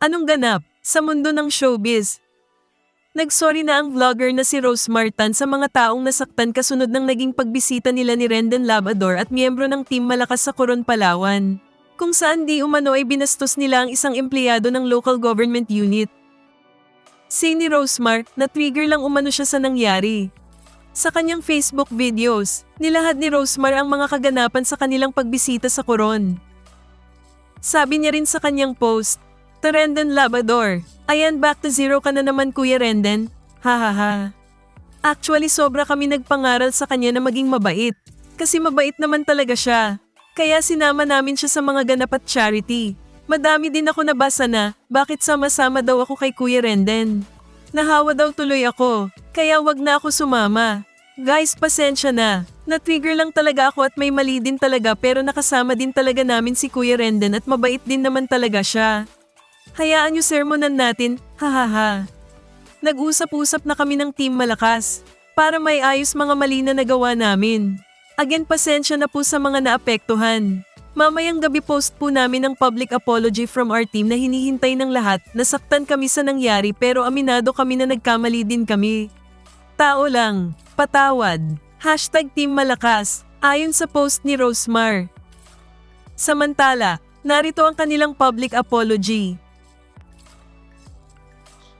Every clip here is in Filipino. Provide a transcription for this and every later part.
Anong ganap sa mundo ng showbiz? Nagsorry na ang vlogger na si Rose Martan sa mga taong nasaktan kasunod ng naging pagbisita nila ni Rendon Labador at miyembro ng Team Malakas sa Coron, Palawan. Kung saan di umano ay binastos nila ang isang empleyado ng local government unit. Say ni Rosemar, na-trigger lang umano siya sa nangyari. Sa kanyang Facebook videos, nilahad ni Rosemar ang mga kaganapan sa kanilang pagbisita sa Coron. Sabi niya rin sa kanyang post, To Rendon Labador, ayan back to zero ka na naman Kuya Rendon, ha ha ha. Actually sobra kami nagpangaral sa kanya na maging mabait, kasi mabait naman talaga siya. Kaya sinama namin siya sa mga ganap at charity. Madami din ako nabasa na, bakit sama-sama daw ako kay Kuya Rendon. Nahawa daw tuloy ako, kaya wag na ako sumama. Guys, pasensya na. Na-trigger lang talaga ako at may mali din talaga pero nakasama din talaga namin si Kuya Rendon at mabait din naman talaga siya. Hayaan niyo sermonan natin, hahaha. Nag-usap-usap na kami ng Team Malakas para may ayos mga mali na nagawa namin. Again, pasensya na po sa mga naapektuhan. Mamayang gabi post po namin ang public apology from our team na hinihintay ng lahat. Nasaktan kami sa nangyari pero aminado kami na nagkamali din kami. Tao lang, patawad. Hashtag Team Malakas, ayon sa post ni Rosemar. Samantala, narito ang kanilang public apology.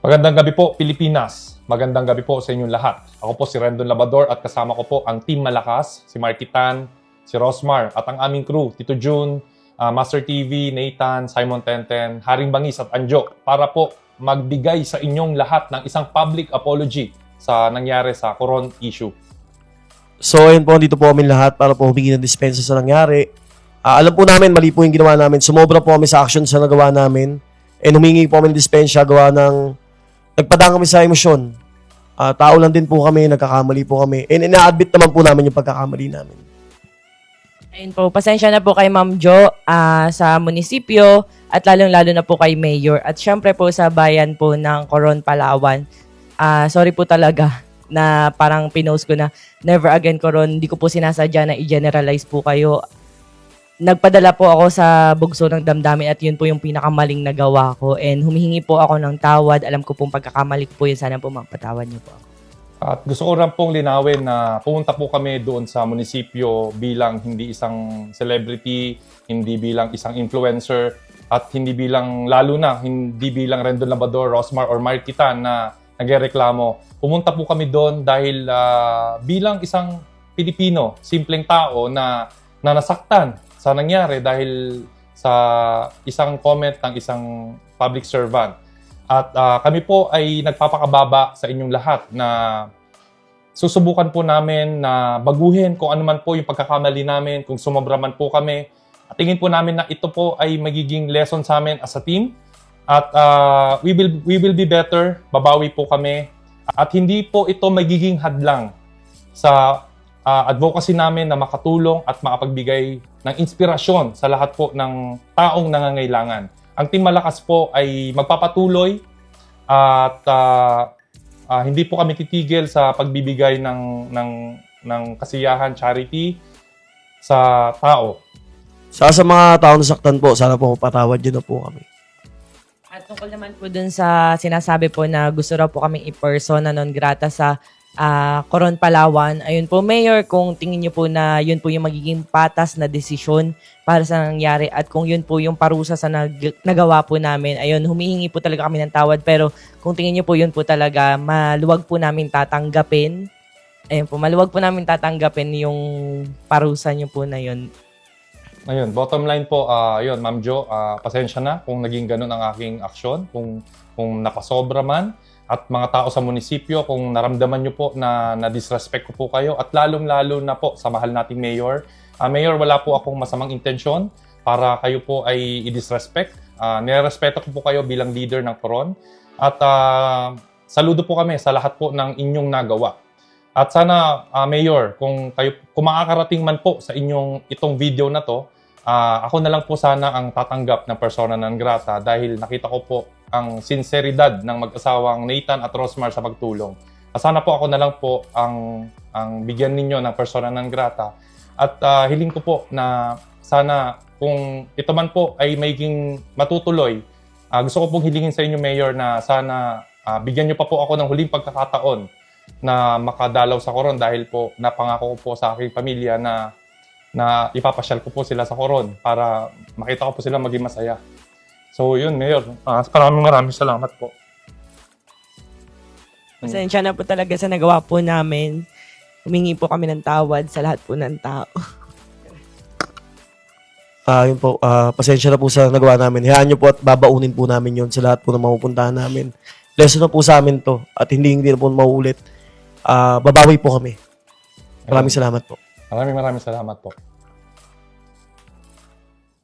Magandang gabi po, Pilipinas. Magandang gabi po sa inyong lahat. Ako po si Rendon Labador at kasama ko po ang Team Malakas, si Marky Tan, si Rosmar at ang aming crew, Tito June, ah, Master TV, Nathan, Simon Tenten, Haring Bangis at Anjo para po magbigay sa inyong lahat ng isang public apology sa nangyari sa Coron issue. So, ayun po, dito po kami lahat para po humingi ng dispensa sa nangyari. Ah, alam po namin, mali po yung ginawa namin. Sumobra po kami sa action sa nagawa namin. And humingi po kami ng dispensa gawa ng... Nagpadaan kami sa emosyon. Ah, tao lang din po kami, nagkakamali po kami. And ina-admit naman po namin yung pagkakamali namin. Ayun po, pasensya na po kay Ma'am Jo ah, sa munisipyo at lalong-lalo na po kay Mayor at syempre po sa bayan po ng Coron, Palawan. Ah, sorry po talaga na parang pinost ko na never again Coron. Hindi ko po sinasadya na i-generalize po kayo. Nagpadala po ako sa bugso ng damdamin at yun po yung pinakamaling nagawa ko and humihingi po ako ng tawad. Alam ko pong pagkakamali po yun. Sana po magpatawad niyo po ako. At gusto ko rin pong linawin na pumunta po kami doon sa munisipyo bilang hindi isang celebrity, hindi bilang isang influencer, at hindi bilang, lalo na, hindi bilang Rendon Labador, Rosmar, or Markitan na nagreklamo. Pumunta po kami doon dahil ah, bilang isang Pilipino, simpleng tao na, na nasaktan sa nangyari dahil sa isang comment ng isang public servant. At ah, kami po ay nagpapakababa sa inyong lahat na susubukan po namin na baguhin kung ano man po yung pagkakamali namin, kung sumobra man po kami. At tingin po namin na ito po ay magiging lesson sa amin as a team. At ah, we will we will be better, babawi po kami. At hindi po ito magiging hadlang sa ah, advocacy namin na makatulong at makapagbigay ng inspirasyon sa lahat po ng taong nangangailangan. Ang Team Malakas po ay magpapatuloy at ah, ah, hindi po kami titigil sa pagbibigay ng ng ng kasiyahan charity sa tao. Sa sa mga tao nasaktan po, sana po patawad yun na po kami. At tungkol naman po dun sa sinasabi po na gusto raw po kaming i-persona non grata sa ah, Coron, Palawan. Ayun po, Mayor, kung tingin niyo po na yun po yung magiging patas na desisyon para sa nangyari at kung yun po yung parusa sa nag- nagawa po namin, ayun, humihingi po talaga kami ng tawad. Pero kung tingin niyo po yun po talaga, maluwag po namin tatanggapin. Ayun po, maluwag po namin tatanggapin yung parusa niyo po na yun. Ayun, bottom line po, ah yun, Ma'am Jo, ah, pasensya na kung naging ganun ang aking aksyon, kung, kung napasobra man, at mga tao sa munisipyo, kung naramdaman nyo po na na-disrespect ko po kayo, at lalong-lalo na po sa mahal nating mayor. Ah, mayor, wala po akong masamang intensyon para kayo po ay i-disrespect. Ah, nirespeto ko po kayo bilang leader ng Coron. At ah, saludo po kami sa lahat po ng inyong nagawa. At sana, ah, Mayor, kung, kayo, kung makakarating man po sa inyong itong video na to, ah, ako na lang po sana ang tatanggap ng persona non grata dahil nakita ko po ang sinseridad ng mag-asawang Nathan at Rosmar sa pagtulong. Sana po ako na lang po ang, ang bigyan ninyo ng persona non grata. At ah, hiling ko po na sana kung ito man po ay maging matutuloy, Ah, gusto ko pong hilingin sa inyo, Mayor, na sana ah, bigyan niyo pa po ako ng huling pagkakataon na makadalaw sa Coron dahil po napangako ko po sa aking pamilya na na ipapasyal ko po sila sa Coron para makita ko po sila maging masaya. So yun, Mayor. Ah, maraming maraming salamat po. Pasensya na po talaga sa nagawa po namin. Humingi po kami ng tawad sa lahat po ng tao. Ah, yun po, ah, pasensya na po sa nagawa namin. Hayaan nyo po at babaunin po namin yon sa lahat po ng mapupuntahan namin. Lesson na po sa amin to at hindi hindi na po mauulit. Ah, babawi po kami. Maraming salamat po. Maraming maraming salamat po.